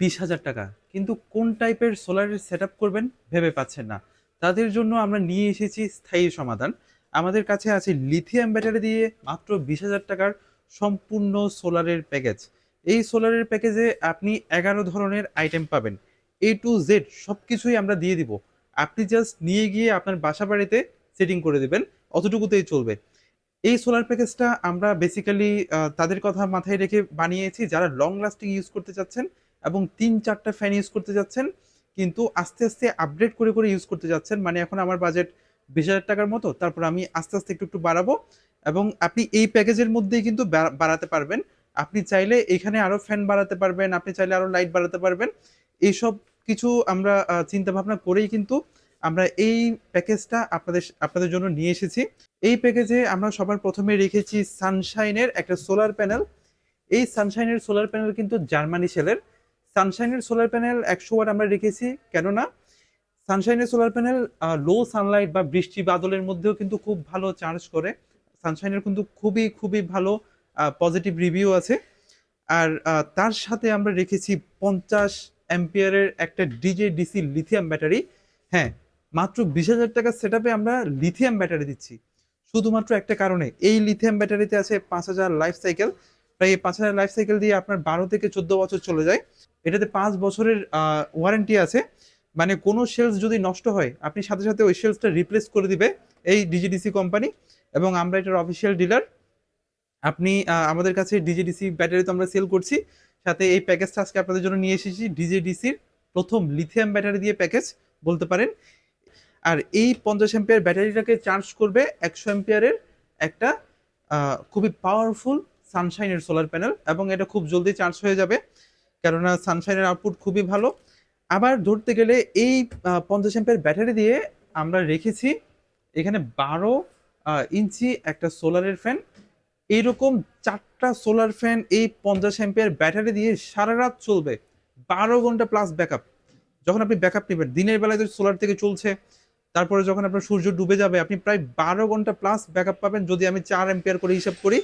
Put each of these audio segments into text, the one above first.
বিশ হাজার টাকা। কিন্তু কোন টাইপের সোলারের সেট করবেন ভেবে পাচ্ছেন না। তাদের জন্য আমরা নিয়ে এসেছি স্থায়ী সমাধান। আমাদের কাছে আছে লিথিয়াম ব্যাটারি দিয়ে মাত্র বিশ হাজার টাকার সম্পূর্ণ সোলারের প্যাকেজ এই সোলারের প্যাকেজে আপনি এগারো ধরনের আইটেম পাবেন। এ টু জেড সব কিছুই আমরা দিয়ে দিব। আপনি জাস্ট নিয়ে গিয়ে আপনার বাসা বাড়িতে সেটিং করে দেবেন। অতটুকুতেই চলবে। এই সোলার প্যাকেজটা আমরা বেসিক্যালি তাদের কথা মাথায় রেখে বানিয়েছি। যারা লং লাস্টিং ইউজ করতে চাচ্ছেন এবং তিন চারটা ফ্যান ইউজ করতে যাচ্ছেন, কিন্তু আস্তে আস্তে আপডেট করে করে ইউজ করতে যাচ্ছেন। মানে এখন আমার বাজেট বিশ হাজার টাকার মতো, তারপর আমি আস্তে আস্তে একটু একটু বাড়াবো। এবং আপনি এই প্যাকেজের মধ্যেই কিন্তু বাড়াতে পারবেন। আপনি চাইলে এখানে আরও ফ্যান বাড়াতে পারবেন, আপনি চাইলে আরও লাইট বাড়াতে পারবেন। এইসব কিছু আমরা চিন্তা ভাবনা করেই কিন্তু আমরা এই প্যাকেজটা আপনাদের আপনাদের জন্য নিয়ে এসেছি। এই প্যাকেজে আমরা সবার প্রথমে রেখেছি সানশাইনের একটা সোলার প্যানেল এই সানশাইনের সোলার প্যানেল কিন্তু জার্মানি সেলের সানশাইনের সোলার প্যানেল একশো ওয়াট আমরা রেখেছি, কেননা সানশাইনের সোলার প্যানেল লো সানলাইট বা বৃষ্টি বাদলের মধ্যেও কিন্তু খুব ভালো চার্জ করে। সানশাইনের কিন্তু খুবই খুবই ভালো পজিটিভ রিভিউ আছে। আর তার সাথে আমরা রেখেছি পঞ্চাশ অ্যাম্পিয়ারের একটা ডিজে ডিসি লিথিয়াম ব্যাটারি হ্যাঁ মাত্র বিশ হাজার টাকার সেট আমরা লিথিয়াম ব্যাটারি দিচ্ছি। শুধুমাত্র একটা কারণে, এই লিথিয়াম ব্যাটারিতে আছে পাঁচ হাজার লাইফ সাইকেল প্রায় এই পাঁচ হাজার লাইফ সাইকেল দিয়ে আপনার বারো থেকে চোদ্দ বছর চলে যায়। এটাতে পাঁচ বছরের ওয়ারেন্টি আছে। মানে কোনো সেলস যদি নষ্ট হয়, আপনি সাথে সাথে ওই সেলসটা রিপ্লেস করে দিবে এই ডিজিডিসি কোম্পানি এবং আমরা এটার অফিসিয়াল ডিলার আপনি আমাদের কাছে ডিজিডিসি ব্যাটারি তো আমরা সেল করছি। সাথে এই প্যাকেজটা আজকে আপনাদের জন্য নিয়ে এসেছি। ডিজিডিসির প্রথম লিথিয়াম ব্যাটারি দিয়ে প্যাকেজ বলতে পারেন। আর এই পঞ্চাশ এম্পিয়ার ব্যাটারিটাকে চার্জ করবে একশো অ্যাম্পিয়ারের একটা খুবই পাওয়ারফুল সানশাইনের সোলার প্যানেল এবং এটা খুব জলদি চার্জ হয়ে যাবে। কেননা সানশাইনের আউটপুট খুবই ভালো। আবার ধরতে গেলে এই পঞ্চাশ অ্যাম্পিয়ার ব্যাটারি দিয়ে আমরা রেখেছি এখানে বারো ইঞ্চি একটা সোলারের ফ্যান এইরকম চারটা সোলার ফ্যান এই পঞ্চাশ অ্যাম্পিয়ার ব্যাটারি দিয়ে সারা রাত চলবে। বারো ঘণ্টা প্লাস ব্যাকআপ যখন আপনি ব্যাকআপ নেবেন, দিনের বেলায় যদি সোলার থেকে চলছে, তারপরে যখন আপনার সূর্য ডুবে যাবে, আপনি প্রায় বারো ঘণ্টা প্লাস ব্যাকআপ পাবেন। যদি আমি চার এম্পিয়ার করে হিসাব করি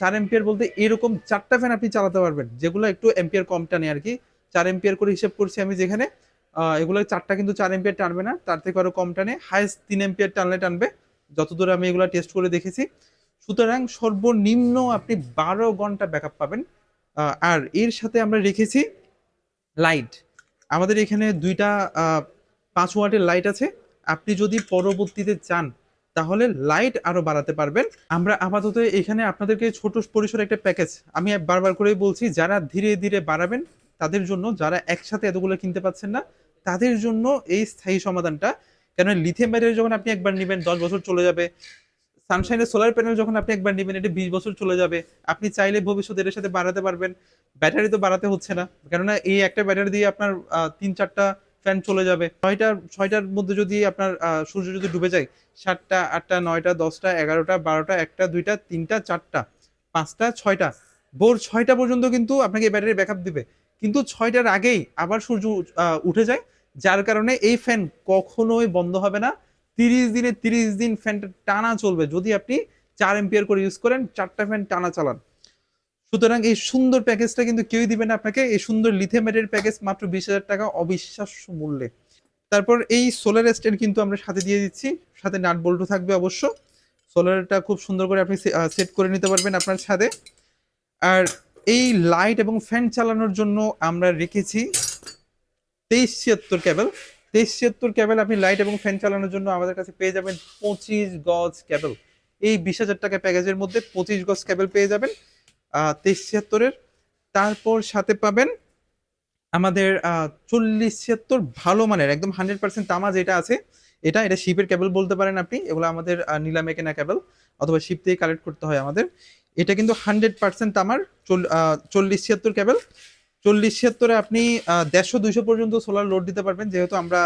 চার এম্পিয়ার বলতে এরকম চারটা ফ্যান আপনি চালাতে পারবেন, যেগুলো একটু এম্পিয়ার কম টানে আর কি। চার এম্পিয়ার করে হিসেব করছি আমি যেখানে এগুলো চারটা কিন্তু চার এম্পিয়ার টানবে না, তার থেকে আরও কম টানে হায়েস্ট তিন এম্পিয়ার টানলে টানবে, যতদূর আমি এগুলো টেস্ট করে দেখেছি। সুতরাং সর্বনিম্ন আপনি বারো ঘণ্টা ব্যাকআপ পাবেন। আর এর সাথে আমরা রেখেছি লাইট আমাদের এখানে দুইটা পাঁচ ওয়াটের লাইট আছে। আপনি যদি পরবর্তীতে চান তাহলে লাইট আরও বাড়াতে পারবেন। আমরা আপাতত এখানে আপনাদেরকে ছোট পরিসরে একটা প্যাকেজ আমি বারবার করেই বলছি, যারা ধীরে ধীরে বাড়াবেন, তাদের জন্য, যারা একসাথে এতগুলো কিনতে পাচ্ছেন না, তাদের জন্য এই স্থায়ী সমাধানটা কেন লিথিয়াম ব্যাটারি যখন আপনি একবার নেবেন, দশ বছর চলে যাবে। সানশাইনের সোলার প্যানেল যখন আপনি একবার নেবেন, এটা বিশ বছর চলে যাবে। আপনি চাইলে ভবিষ্যতে এর সাথে বাড়াতে পারবেন। ব্যাটারি তো বাড়াতে হচ্ছে না, কেননা এই একটা ব্যাটারি দিয়ে আপনার তিন চারটা ফ্যান চলে যাবে। ছয়টা ছয়টার মধ্যে যদি আপনার সূর্য যদি ডুবে যায়, সাতটা, আটটা, নয়টা, দশটা, এগারোটা, বারোটা, একটা, দুইটা, তিনটা, চারটা, পাঁচটা, ছয়টা, ভোর ছয়টা পর্যন্ত কিন্তু আপনাকে ব্যাটারি ব্যাকআপ দিবে। কিন্তু ছয়টার আগেই আবার সূর্য উঠে যায়, যার কারণে এই ফ্যান কখনোই বন্ধ হবে না। তিরিশ দিনে তিরিশ দিন ফ্যানটা টানা চলবে। যদি আপনি চার এম্পিয়ার করে ইউজ করেন, চারটা ফ্যান টানা চালান। সুতরাং এই সুন্দর প্যাকেজটা কিন্তু কেউই দিবে না আপনাকে। এই সুন্দর লিথিয়াম ব্যাটারির প্যাকেজ মাত্র বিশ হাজার টাকা অবিশ্বাস্য মূল্যে। তারপর এই সোলার স্ট্যান্ড কিন্তু আমরা সাথে দিয়ে দিচ্ছি। সাথে নাট বল্টু থাকবে অবশ্য। সোলারটা খুব সুন্দর করে আপনি সেট করে নিতে পারবেন আপনার ছাদে। আর এই লাইট এবং ফ্যান চালানোর জন্য আমরা রেখেছি তেইশ ছিয়াত্তর ক্যাবেল তেইশ ছিয়াত্তর ক্যাবেল আপনি লাইট এবং ফ্যান চালানোর জন্য আমাদের কাছে পেয়ে যাবেন পঁচিশ গজ ক্যাবেল এই বিশ হাজার টাকা প্যাকেজের মধ্যে পঁচিশ গজ ক্যাবেল পেয়ে যাবেন। তেইশ ছিয়াত্তরের। তারপর সাথে পাবেন আমাদের চল্লিশ ছিয়াত্তর ভালো মানের, একদম হান্ড্রেড পার্সেন্ট তামা যেটা আছে, এটা এটা শিপের কেবল বলতে পারেন আপনি, এগুলো আমাদের নিলামে কেনা কেবল, অথবা শিপ থেকে কালেক্ট করতে হয় আমাদের। এটা কিন্তু হান্ড্রেড পার্সেন্ট তামার চল্লিশ ছিয়াত্তর কেবল। চল্লিশ ছিয়াত্তরে আপনি দেড়শো দুইশো পর্যন্ত সোলার লোড দিতে পারবেন, যেহেতু আমরা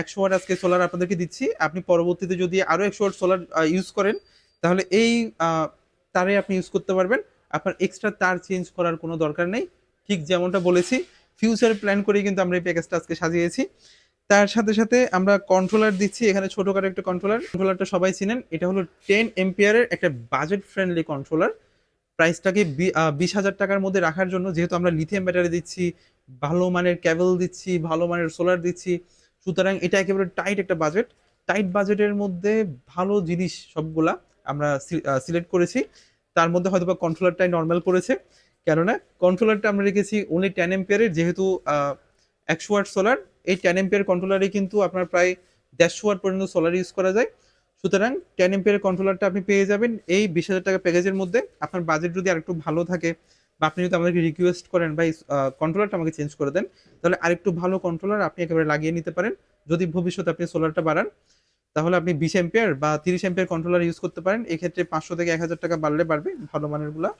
একশো ওয়াট আজকে সোলার আপনাদেরকে দিচ্ছি। আপনি পরবর্তীতে যদি আরও একশো ওয়াট সোলার ইউজ করেন, তাহলে এই তারে আপনি ইউজ করতে পারবেন। আপনার এক্সট্রা তার চেঞ্জ করার কোনো দরকার নেই। ঠিক যেমনটা বলেছি ফিউচার প্ল্যান করেই কিন্তু আমরা এই প্যাকেজটা আজকে সাজিয়েছি। তার সাথে সাথে আমরা কন্ট্রোলার দিচ্ছি, এখানে ছোটখাটো একটা কন্ট্রোলার কন্ট্রোলারটা সবাই চিনেন, এটা হলো টেন এম্পিয়ারের একটা বাজেট ফ্রেন্ডলি কন্ট্রোলার প্রাইসটাকে বিশ হাজার টাকার মধ্যে রাখার জন্য যেহেতু আমরা লিথিয়াম ব্যাটারি দিচ্ছি, ভালো মানের ক্যাবেল দিচ্ছি, ভালো মানের সোলার দিচ্ছি, সুতরাং এটা একেবারে টাইট একটা বাজেট টাইট বাজেটের মধ্যে ভালো জিনিস সবগুলা আমরা সিলেক্ট করেছি। তার মধ্যে হয়তো বা কন্ট্রোলারটাই নর্মাল করেছে। কেননা কন্ট্রোলারটা আমরা রেখেছি ওনলি টেন এম্পিয়ারের যেহেতু একশো ওয়াট সোলার এই টেন এম্পিয়ার কন্ট্রোলারে কিন্তু আপনার প্রায় দেড়শো ওয়াট পর্যন্ত সোলার ইউজ করা যায়। সুতরাং টেন এম্পিয়ার কন্ট্রোলারটা আপনি পেয়ে যাবেন এই বিশ হাজার টাকা প্যাকেজের মধ্যে। আপনার বাজেট যদি আরেকটু ভালো থাকে বা আপনি যদি আমাদেরকে রিকোয়েস্ট করেন বা কন্ট্রোলারটা আমাকে চেঞ্জ করে দেন, তাহলে আরেকটু ভালো কন্ট্রোলার আপনি একেবারে লাগিয়ে নিতে পারেন। যদি ভবিষ্যতে আপনি সোলারটা বাড়ান তাহলে আপনি বিশ এম্পিয়ার বা তিরিশ এম্পিয়ার কন্ট্রোলার ইউজ করতে পারেন। এক্ষেত্রে পাঁচশো থেকে এক হাজার টাকা বাড়লে বাড়বে ভালো মানেরগুলা।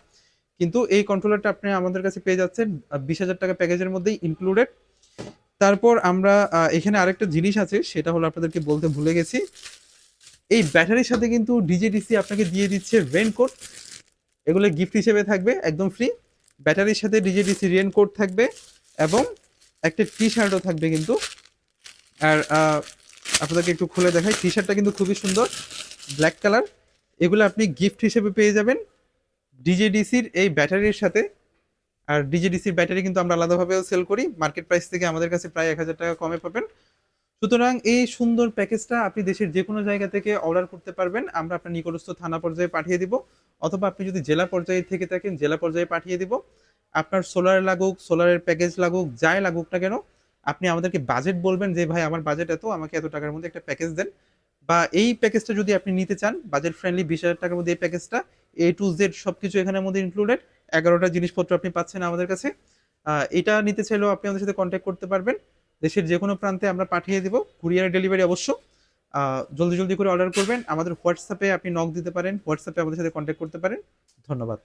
কিন্তু এই কন্ট্রোলারটা আপনি আমাদের কাছে পেয়ে যাচ্ছেন বিশ হাজার টাকা প্যাকেজের মধ্যেই ইনক্লুডেড তারপর আমরা এখানে আরেকটা জিনিস আছে, সেটা হলো আপনাদেরকে বলতে ভুলে গেছি। এই ব্যাটারির সাথে কিন্তু ডিজেডিসি আপনাকে দিয়ে দিচ্ছে রেনকোট এগুলো গিফট হিসেবে থাকবে, একদম ফ্রি ব্যাটারির সাথে ডিজেডিসি রেনকোট থাকবে এবং একটা টি শার্টও থাকবে কিন্তু। আর আপনাদেরকে একটু খুলে দেখাই। টি শার্টটা কিন্তু খুবই সুন্দর ব্ল্যাক কালার এগুলো আপনি গিফট হিসেবে পেয়ে যাবেন ডিজেডিসির এই ব্যাটারির সাথে। আর ডিজেডিসির ব্যাটারি কিন্তু আমরা আলাদাভাবেও সেল করি। মার্কেট প্রাইস থেকে আমাদের কাছে প্রায় এক হাজার টাকা কমে পাবেন। সুতরাং এই সুন্দর প্যাকেজটা আপনি দেশের যে কোনো জায়গা থেকে অর্ডার করতে পারবেন। আমরা আপনার নিকটস্থ থানা পর্যায়ে পাঠিয়ে দিব। অথবা আপনি যদি জেলা পর্যায়ে থেকে থাকেন, জেলা পর্যায়ে পাঠিয়ে দিব। আপনার সোলার লাগুক সোলারের প্যাকেজ লাগুক, যাই লাগুক না কেন আপনি আমাদেরকে বাজেট বলবেন যে, ভাই, আমার বাজেট এত, আমাকে এত টাকার মধ্যে একটা প্যাকেজ দেন। বা এই প্যাকেজটা যদি আপনি নিতে চান বাজেট ফ্রেন্ডলি বিশ হাজার টাকার মধ্যে এই প্যাকেজটা এ টু জেড সব কিছু এখানের মধ্যে ইনক্লুডেড এগারোটা জিনিসপত্র আপনি পাচ্ছেন আমাদের কাছে। এটা নিতে চাইলেও আপনি আমাদের সাথে কন্ট্যাক্ট করতে পারবেন। দেশের যে কোনো প্রান্তে আমরা পাঠিয়ে দেবো কুরিয়ার ডেলিভারি অবশ্য। জলদি জলদি করে অর্ডার করবেন। আমাদের হোয়াটসঅ্যাপে আপনি নক দিতে পারেন হোয়াটসঅ্যাপে আমাদের সাথে কন্ট্যাক্ট করতে পারেন। ধন্যবাদ।